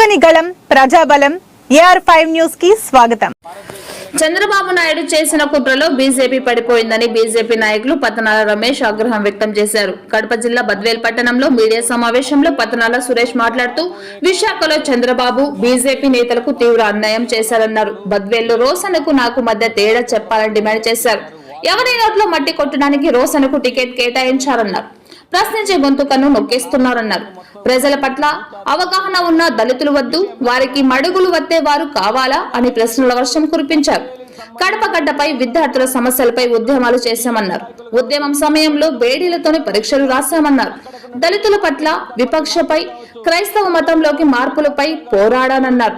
చెరగని గళం ప్రజాబలం AR five న్యూస్కి స్వాగతం. చంద్రబాబు నాయుడు చేసిన కుట్రలో బీజేపీ పడిపోయిందని బీజేపీ నాయకులు పతనాల రమేష్ ఆగ్రహం వ్యక్తం చేశారు. కడప జిల్లా బద్వేల్ పట్టణంలో మీడియా సమావేశంలో పతనాల సురేష్ మాట్లాడుతూ విశాఖలో చంద్రబాబు బీజేపీ నేతలకు తీవ్ర అన్యాయం చేశారన్నారు. బద్వేల్లో రోసనకు నాకు మధ్య తేడా చెప్పాలని డిమాండ్ చేశారు. ఎవరి నోట్లో మట్టి కొట్టడానికి రోసనకు టికెట్ కేటాయించారన్నారు. ప్రశ్నించే గొంతుకను నొక్కేస్తున్నారన్నారు. ప్రజల పట్ల అవగాహన ఉన్న దళితులు వద్దు వారికి మడుగులు వత్తే వారు కావాలా అని ప్రశ్నల వర్షం కురిపించారు. కడప గడ్డపై విద్యార్థుల సమస్యలపై ఉద్యమాలు చేశామన్నారు. ఉద్యమం సమయంలో బేడీలతోనే పరీక్షలు రాశామన్నారు. దళితుల పట్ల విపక్షపై క్రైస్తవ మతంలోకి మార్పులపై పోరాడానన్నారు.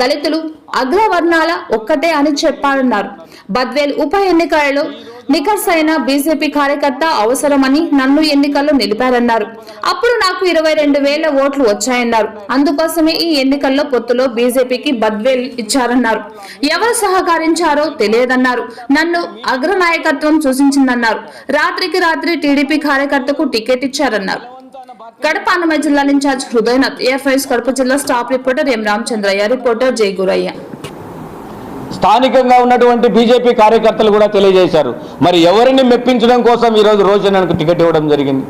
దళితులు అగ్రవర్ణాల ఒక్కటే అని చెప్పారన్నారు బద్వేల్ ఉప ఎన్నికలలో నిఖర్సైన బీజేపీ కార్యకర్త అవసరమని నన్ను ఎన్నికల్లో నిలిపారన్నారు. అప్పుడు నాకు ఇరవై రెండు వేల ఓట్లు వచ్చాయన్నారు. అందుకోసమే ఈ ఎన్నికల్లో పొత్తులో బీజేపీకి బద్వేల్ ఇచ్చారన్నారు. ఎవరు సహకరించారో తెలియదన్నారు. నన్ను అగ్రనాయకత్వం సూచించిందన్నారు. రాత్రికి రాత్రి టీడీపీ కార్యకర్తకు టికెట్ ఇచ్చారన్నారు. కడప అన్నమయ్య జిల్లా ఇన్ఛార్జ్ హృదయనాథ్ ఏఎఫ్ఐస్ కడప జిల్లా staff reporter M Ramachandraiah reporter Jai Gurayya. స్థానికంగా ఉన్నటువంటి బీజేపీ కార్యకర్తలు కూడా తెలియజేశారు. మరి ఎవరిని మెప్పించడం కోసం ఈరోజు రోజన్నకు టికెట్ ఇవ్వడం జరిగింది?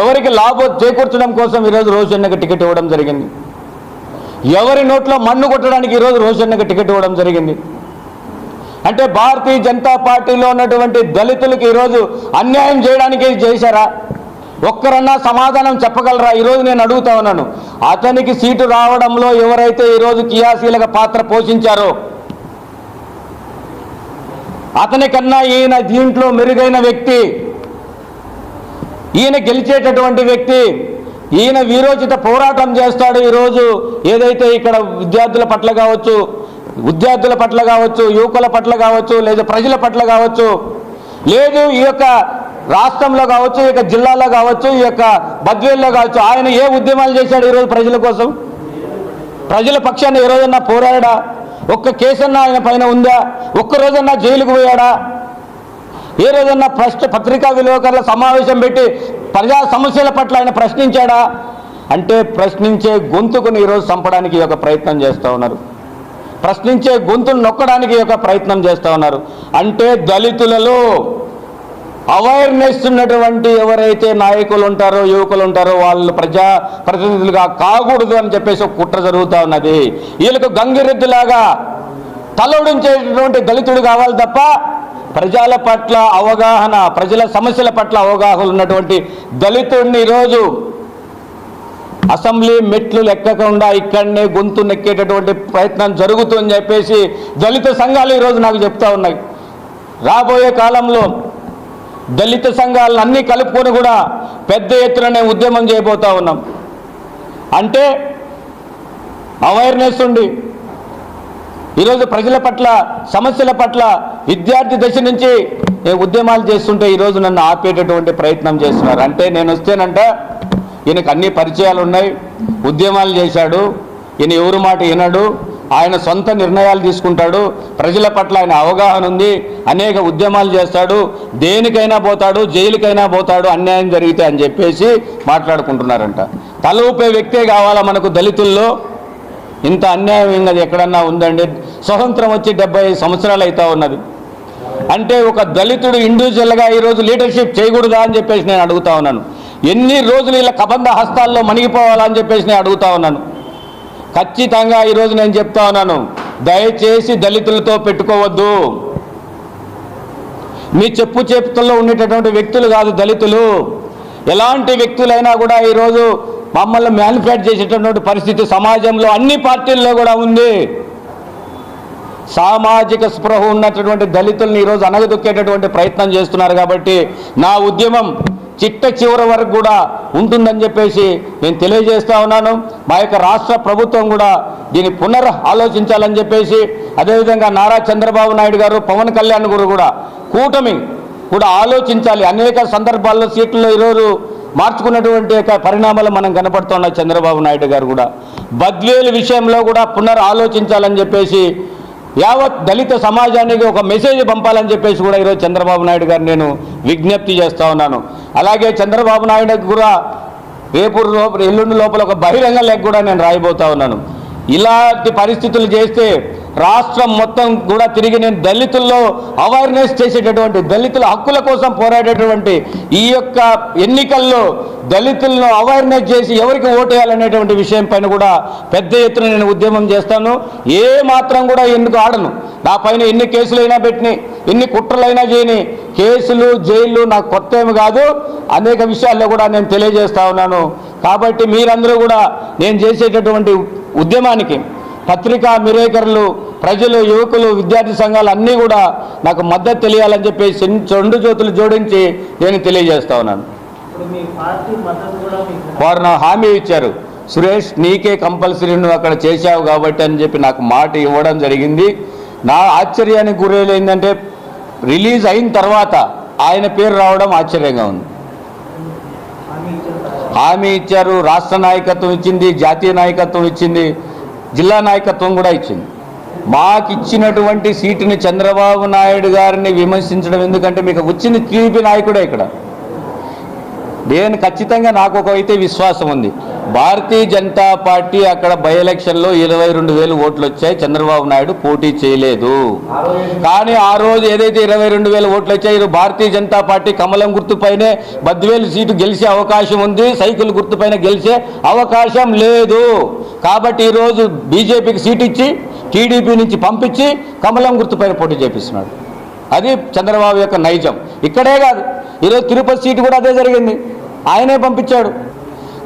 ఎవరికి లాభం చేకూర్చడం కోసం ఈరోజు రోజన్నకు టికెట్ ఇవ్వడం జరిగింది? ఎవరి నోట్లో మన్ను కొట్టడానికి ఈరోజు రోజన్నకు టికెట్ ఇవ్వడం జరిగింది? అంటే భారతీయ జనతా పార్టీలో ఉన్నటువంటి దళితులకు ఈరోజు అన్యాయం చేయడానికి చేశారా? ఒక్కరన్నా సమాధానం చెప్పగలరా? ఈరోజు నేను అడుగుతా ఉన్నాను. అతనికి సీటు రావడంలో ఎవరైతే ఈరోజు క్రియాశీలక పాత్ర పోషించారో అతని కన్నా ఈయన దీంట్లో మెరుగైన వ్యక్తి ఈయన గెలిచేటటువంటి వ్యక్తి ఈయన వీరోచిత పోరాటం చేస్తాడు ఈరోజు. ఏదైతే ఇక్కడ విద్యార్థుల పట్ల కావచ్చు విద్యార్థుల పట్ల కావచ్చు యువకుల పట్ల కావచ్చు లేదా ప్రజల పట్ల కావచ్చు లేదు ఈ యొక్క రాష్ట్రంలో కావచ్చు ఈ యొక్క జిల్లాలో కావచ్చు ఈ యొక్క బద్వేల్లో కావచ్చు ఆయన ఏ ఉద్యమాలు చేశాడు ఈరోజు ప్రజల కోసం? ప్రజల పక్షాన్ని ఏ రోజన్నా పోరాడా? ఒక్క కేసన్నా ఆయన పైన ఉందా? ఒక్కరోజన్నా జైలుకు పోయాడా? ఏ రోజన్నా ప్రశ్న పత్రికా విలేకరుల సమావేశం పెట్టి ప్రజా సమస్యల పట్ల ఆయన ప్రశ్నించాడా? అంటే ప్రశ్నించే గొంతుకుని ఈరోజు చంపడానికి ఒక యొక్క ప్రయత్నం చేస్తూ ఉన్నారు. ప్రశ్నించే గొంతును నొక్కడానికి ఒక యొక్క ప్రయత్నం చేస్తూ ఉన్నారు. అంటే దళితులలో అవేర్నెస్ ఉన్నటువంటి ఎవరైతే నాయకులు ఉంటారో యువకులు ఉంటారో వాళ్ళు ప్రజా ప్రతినిధులుగా కాకూడదు అని చెప్పేసి ఒక కుట్ర జరుగుతూ ఉన్నది. వీళ్ళకు గంగిరెద్దులాగా తలడించేటటువంటి దళితుడు కావాలి తప్ప ప్రజల పట్ల అవగాహన ప్రజల సమస్యల పట్ల అవగాహన ఉన్నటువంటి దళితుడిని ఈరోజు అసెంబ్లీ మెట్లు లెక్కకుండా ఇక్కడనే గొంతు నెక్కేటటువంటి ప్రయత్నం జరుగుతుందని చెప్పేసి దళిత సంఘాలు ఈరోజు నాకు చెప్తా ఉన్నాయి. రాబోయే కాలంలో దళిత సంఘాలను అన్నీ కలుపుకొని కూడా పెద్ద ఎత్తున ఉద్యమం చేయబోతా ఉన్నాం. అంటే అవేర్నెస్ ఉండి ఈరోజు ప్రజల పట్ల సమస్యల పట్ల విద్యార్థి దశ నుంచి ఉద్యమాలు చేస్తుంటే ఈరోజు నన్ను ఆపేటటువంటి ప్రయత్నం చేస్తున్నారు. అంటే నేను వస్తేనంట ఈయనకు అన్ని పరిచయాలు ఉన్నాయి ఉద్యమాలు చేశాడు ఈయన ఎవరు మాట వినడు ఆయన సొంత నిర్ణయాలు తీసుకుంటాడు. ప్రజల పట్ల ఆయన అవగాహన ఉంది. అనేక ఉద్యమాలు చేస్తాడు. దేనికైనా పోతాడు జైలుకైనా పోతాడు అన్యాయం జరిగితే అని చెప్పేసి మాట్లాడుకుంటున్నారంట. తల ఊపే వ్యక్తే కావాలా మనకు దళితుల్లో? ఇంత అన్యాయం ఇంకా ఎక్కడన్నా ఉందండి? స్వతంత్రం వచ్చి డెబ్బై ఐదు సంవత్సరాలు అవుతా ఉన్నది. అంటే ఒక దళితుడు ఇండివిజువల్గా ఈరోజు లీడర్షిప్ చేయకూడదా అని చెప్పేసి నేను అడుగుతా ఉన్నాను. ఎన్ని రోజులు ఇలా కబంధ హస్తాల్లో మణిగిపోవాలని చెప్పేసి నేను అడుగుతా ఉన్నాను. ఖచ్చితంగా ఈరోజు నేను చెప్తా ఉన్నాను. దయచేసి దళితులతో పెట్టుకోవద్దు. మీ చెప్పు చేపుతుల్లో ఉండేటటువంటి వ్యక్తులు కాదు దళితులు. ఎలాంటి వ్యక్తులైనా కూడా ఈరోజు మమ్మల్ని మ్యానిఫ్యాక్ట్ చేసేటటువంటి పరిస్థితి సమాజంలో అన్ని పార్టీల్లో కూడా ఉంది. సామాజిక స్పృహ ఉన్నటువంటి దళితుల్ని ఈరోజు అనగదొక్కేటటువంటి ప్రయత్నం చేస్తున్నారు కాబట్టి నా ఉద్యమం చిట్ట చివరి వరకు కూడా ఉంటుందని చెప్పేసి నేను తెలియజేస్తా ఉన్నాను. మా యొక్క రాష్ట్ర ప్రభుత్వం కూడా దీన్ని పునర్ ఆలోచించాలని చెప్పేసి అదేవిధంగా నారా చంద్రబాబు నాయుడు గారు పవన్ కళ్యాణ్ గారు కూడా కూటమి కూడా ఆలోచించాలి. అనేక సందర్భాల్లో సీట్లలో ఈరోజు మార్చుకున్నటువంటి యొక్క పరిణామాలు మనం కనపడుతున్నాయి చంద్రబాబు నాయుడు గారు కూడా. బద్వేలు విషయంలో కూడా పునర్ ఆలోచించాలని చెప్పేసి యావత్ దళిత సమాజానికి ఒక మెసేజ్ పంపాలని చెప్పేసి కూడా ఈరోజు చంద్రబాబు నాయుడు గారు నేను విజ్ఞప్తి చేస్తూ ఉన్నాను. అలాగే చంద్రబాబు నాయుడు కూడా రేపు లోపల ఎల్లుండి లోపల ఒక బహిరంగ లెక్క కూడా నేను రాయబోతా ఉన్నాను. ఇలాంటి పరిస్థితులు చేస్తే రాష్ట్రం మొత్తం కూడా తిరిగి నేను దళితుల్లో అవేర్నెస్ చేసేటటువంటి దళితుల హక్కుల కోసం పోరాడేటువంటి ఈ యొక్క ఎన్నికల్లో దళితులను అవేర్నెస్ చేసి ఎవరికి ఓటేయాలనేటువంటి విషయం పైన కూడా పెద్ద ఎత్తున నేను ఉద్యమం చేస్తాను. ఏ మాత్రం కూడా ఎందుకు ఆడను? నా పైన ఎన్ని కేసులైనా పెట్టిని ఎన్ని కుట్రలైనా చేయని కేసులు జైళ్ళు నాకు కొత్త ఏమి కాదు. అనేక విషయాల్లో కూడా నేను తెలియజేస్తా ఉన్నాను. కాబట్టి మీరందరూ కూడా నేను చేసేటటువంటి ఉద్యమానికి పత్రికా మిరేకర్లు ప్రజలు యువకులు విద్యార్థి సంఘాలు అన్నీ కూడా నాకు మద్దతు తెలియాలని చెప్పి చిన్- రెండు జ్యోతులు జోడించి నేను తెలియజేస్తా ఉన్నాను. వారు నా హామీ ఇచ్చారు. సురేష్ నీకే కంపల్సరీ నువ్వు అక్కడ చేశావు కాబట్టి అని చెప్పి నాకు మాట ఇవ్వడం జరిగింది. నా ఆశ్చర్యానికి గురైన ఏంటంటే రిలీజ్ అయిన తర్వాత ఆయన పేరు రావడం ఆశ్చర్యంగా ఉంది. హామీ ఇచ్చారు. రాష్ట్ర నాయకత్వం ఇచ్చింది జాతీయ నాయకత్వం ఇచ్చింది. జిల్లా నాయకత్వం కూడా ఇచ్చింది. మాకు ఇచ్చినటువంటి సీటుని చంద్రబాబు నాయుడు గారిని విమర్శించడం ఎందుకంటే మీకు వచ్చింది టీడీపీ నాయకుడే ఇక్కడ. నేను ఖచ్చితంగా నాకు ఒక అయితే విశ్వాసం ఉంది. భారతీయ జనతా పార్టీ అక్కడ బై ఎలక్షన్లో ఇరవై రెండు వేలు ఓట్లు వచ్చాయి. చంద్రబాబు నాయుడు పోటీ చేయలేదు. కానీ ఆ రోజు ఏదైతే ఇరవై రెండు వేల ఓట్లు వచ్చాయో భారతీయ జనతా పార్టీ కమలం గుర్తుపైనే బద్వేలు సీటు గెలిచే అవకాశం ఉంది. సైకిల్ గుర్తుపైన గెలిచే అవకాశం లేదు. కాబట్టి ఈరోజు బీజేపీకి సీట్ ఇచ్చి టీడీపీ నుంచి పంపించి కమలం గుర్తుపైన పోటీ చేపిస్తున్నాడు. అది చంద్రబాబు యొక్క నైజం. ఇక్కడే కాదు ఈరోజు తిరుపతి సీటు కూడా అదే జరిగింది. ఆయనే పంపించాడు.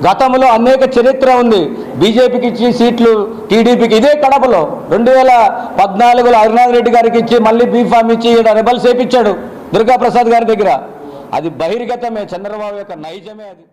గతంలో అనేక చరిత్ర ఉంది. బీజేపీకి ఇచ్చి సీట్లు టీడీపీకి ఇదే కడపలో. రెండు వేల పద్నాలుగులో హరినాథ్ రెడ్డి గారికి ఇచ్చి మళ్ళీ బీఫామ్ ఇచ్చి ఈడ రెబల్స్ వేపించాడు దుర్గాప్రసాద్ గారి దగ్గర. అది బహిర్గతమే చంద్రబాబు యొక్క నైజమే అది.